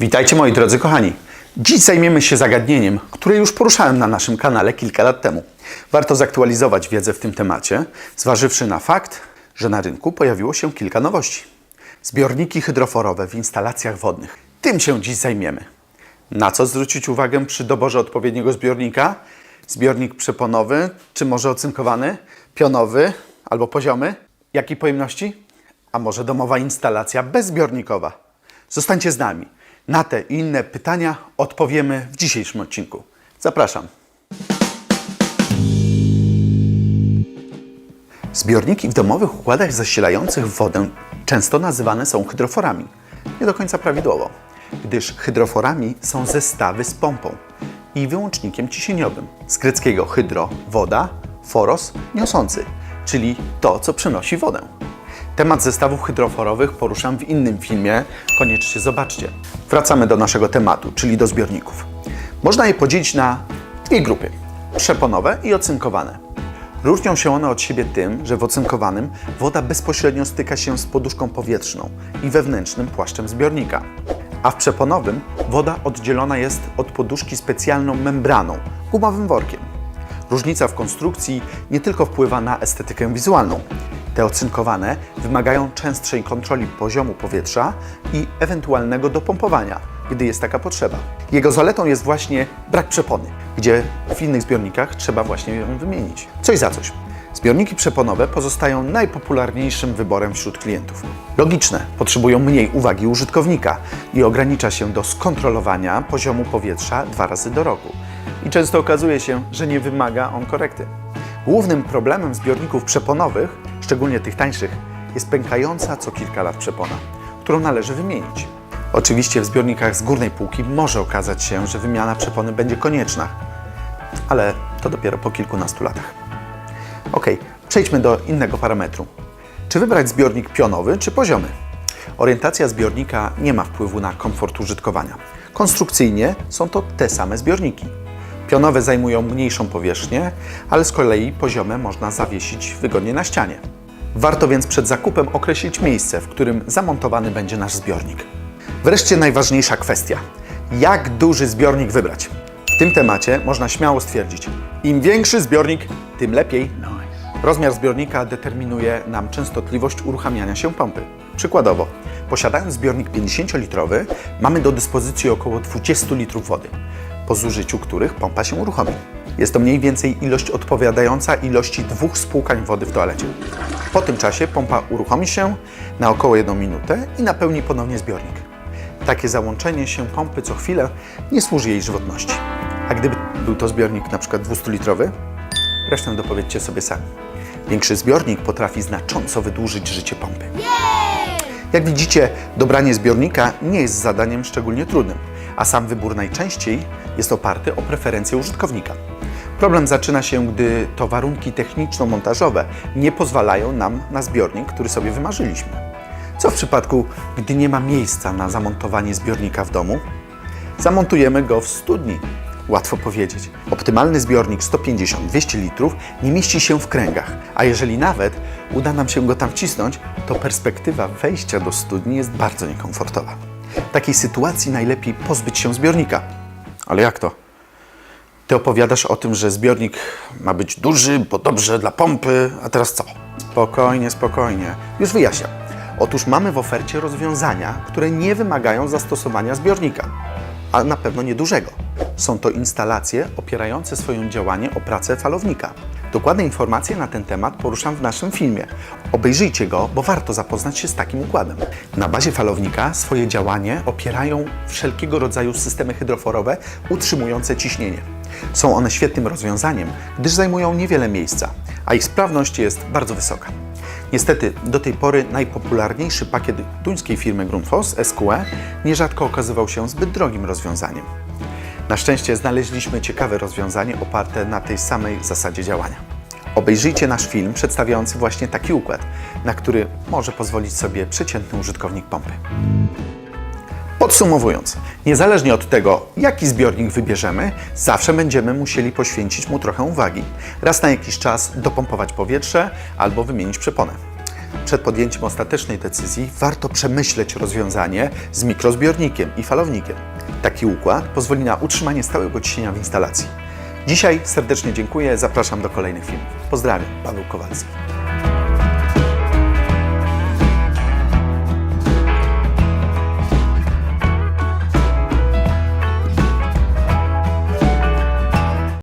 Witajcie moi drodzy kochani. Dziś zajmiemy się zagadnieniem, które już poruszałem na naszym kanale kilka lat temu. Warto zaktualizować wiedzę w tym temacie, zważywszy na fakt, że na rynku pojawiło się kilka nowości. Zbiorniki hydroforowe w instalacjach wodnych. Tym się dziś zajmiemy. Na co zwrócić uwagę przy doborze odpowiedniego zbiornika? Zbiornik przeponowy, czy może ocynkowany, pionowy albo poziomy? Jakiej pojemności? A może domowa instalacja bezzbiornikowa? Zostańcie z nami. Na te i inne pytania odpowiemy w dzisiejszym odcinku. Zapraszam. Zbiorniki w domowych układach zasilających wodę często nazywane są hydroforami. Nie do końca prawidłowo, gdyż hydroforami są zestawy z pompą i wyłącznikiem ciśnieniowym. Z greckiego hydro woda, foros niosący, czyli to, co przynosi wodę. Temat zestawów hydroforowych poruszam w innym filmie, koniecznie zobaczcie. Wracamy do naszego tematu, czyli do zbiorników. Można je podzielić na dwie grupy: przeponowe i ocynkowane. Różnią się one od siebie tym, że w ocynkowanym woda bezpośrednio styka się z poduszką powietrzną i wewnętrznym płaszczem zbiornika, a w przeponowym woda oddzielona jest od poduszki specjalną membraną, gumowym workiem. Różnica w konstrukcji nie tylko wpływa na estetykę wizualną. Te ocynkowane wymagają częstszej kontroli poziomu powietrza i ewentualnego dopompowania, gdy jest taka potrzeba. Jego zaletą jest właśnie brak przepony, gdzie w innych zbiornikach trzeba właśnie ją wymienić. Coś za coś. Zbiorniki przeponowe pozostają najpopularniejszym wyborem wśród klientów. Logiczne, potrzebują mniej uwagi użytkownika i ogranicza się do skontrolowania poziomu powietrza dwa razy do roku. I często okazuje się, że nie wymaga on korekty. Głównym problemem zbiorników przeponowych, szczególnie tych tańszych, jest pękająca co kilka lat przepona, którą należy wymienić. Oczywiście w zbiornikach z górnej półki może okazać się, że wymiana przepony będzie konieczna, ale to dopiero po kilkunastu latach. Ok, przejdźmy do innego parametru. Czy wybrać zbiornik pionowy czy poziomy? Orientacja zbiornika nie ma wpływu na komfort użytkowania. Konstrukcyjnie są to te same zbiorniki. Pionowe zajmują mniejszą powierzchnię, ale z kolei poziome można zawiesić wygodnie na ścianie. Warto więc przed zakupem określić miejsce, w którym zamontowany będzie nasz zbiornik. Wreszcie najważniejsza kwestia. Jak duży zbiornik wybrać? W tym temacie można śmiało stwierdzić, im większy zbiornik, tym lepiej. Rozmiar zbiornika determinuje nam częstotliwość uruchamiania się pompy. Przykładowo, posiadając zbiornik 50-litrowy, mamy do dyspozycji około 20 litrów wody, po zużyciu których pompa się uruchomi. Jest to mniej więcej ilość odpowiadająca ilości dwóch spłukań wody w toalecie. Po tym czasie pompa uruchomi się na około 1 minutę i napełni ponownie zbiornik. Takie załączenie się pompy co chwilę nie służy jej żywotności. A gdyby był to zbiornik na przykład 200-litrowy, resztę dopowiedzcie sobie sami. Większy zbiornik potrafi znacząco wydłużyć życie pompy. Jak widzicie, dobranie zbiornika nie jest zadaniem szczególnie trudnym, a sam wybór najczęściej jest oparty o preferencje użytkownika. Problem zaczyna się, gdy to warunki techniczno-montażowe nie pozwalają nam na zbiornik, który sobie wymarzyliśmy. Co w przypadku, gdy nie ma miejsca na zamontowanie zbiornika w domu? Zamontujemy go w studni. Łatwo powiedzieć. Optymalny zbiornik 150-200 litrów nie mieści się w kręgach, a jeżeli nawet uda nam się go tam wcisnąć, to perspektywa wejścia do studni jest bardzo niekomfortowa. W takiej sytuacji najlepiej pozbyć się zbiornika. Ale jak to? Ty opowiadasz o tym, że zbiornik ma być duży, bo dobrze dla pompy, a teraz co? Spokojnie, spokojnie. Już wyjaśniam. Otóż mamy w ofercie rozwiązania, które nie wymagają zastosowania zbiornika, a na pewno niedużego. Są to instalacje opierające swoje działanie o pracę falownika. Dokładne informacje na ten temat poruszam w naszym filmie. Obejrzyjcie go, bo warto zapoznać się z takim układem. Na bazie falownika swoje działanie opierają wszelkiego rodzaju systemy hydroforowe utrzymujące ciśnienie. Są one świetnym rozwiązaniem, gdyż zajmują niewiele miejsca, a ich sprawność jest bardzo wysoka. Niestety, do tej pory najpopularniejszy pakiet duńskiej firmy Grundfos SQE nierzadko okazywał się zbyt drogim rozwiązaniem. Na szczęście znaleźliśmy ciekawe rozwiązanie oparte na tej samej zasadzie działania. Obejrzyjcie nasz film przedstawiający właśnie taki układ, na który może pozwolić sobie przeciętny użytkownik pompy. Podsumowując, niezależnie od tego, jaki zbiornik wybierzemy, zawsze będziemy musieli poświęcić mu trochę uwagi. Raz na jakiś czas dopompować powietrze albo wymienić przeponę. Przed podjęciem ostatecznej decyzji warto przemyśleć rozwiązanie z mikrozbiornikiem i falownikiem. Taki układ pozwoli na utrzymanie stałego ciśnienia w instalacji. Dzisiaj serdecznie dziękuję, zapraszam do kolejnych filmów. Pozdrawiam, Paweł Kowalski.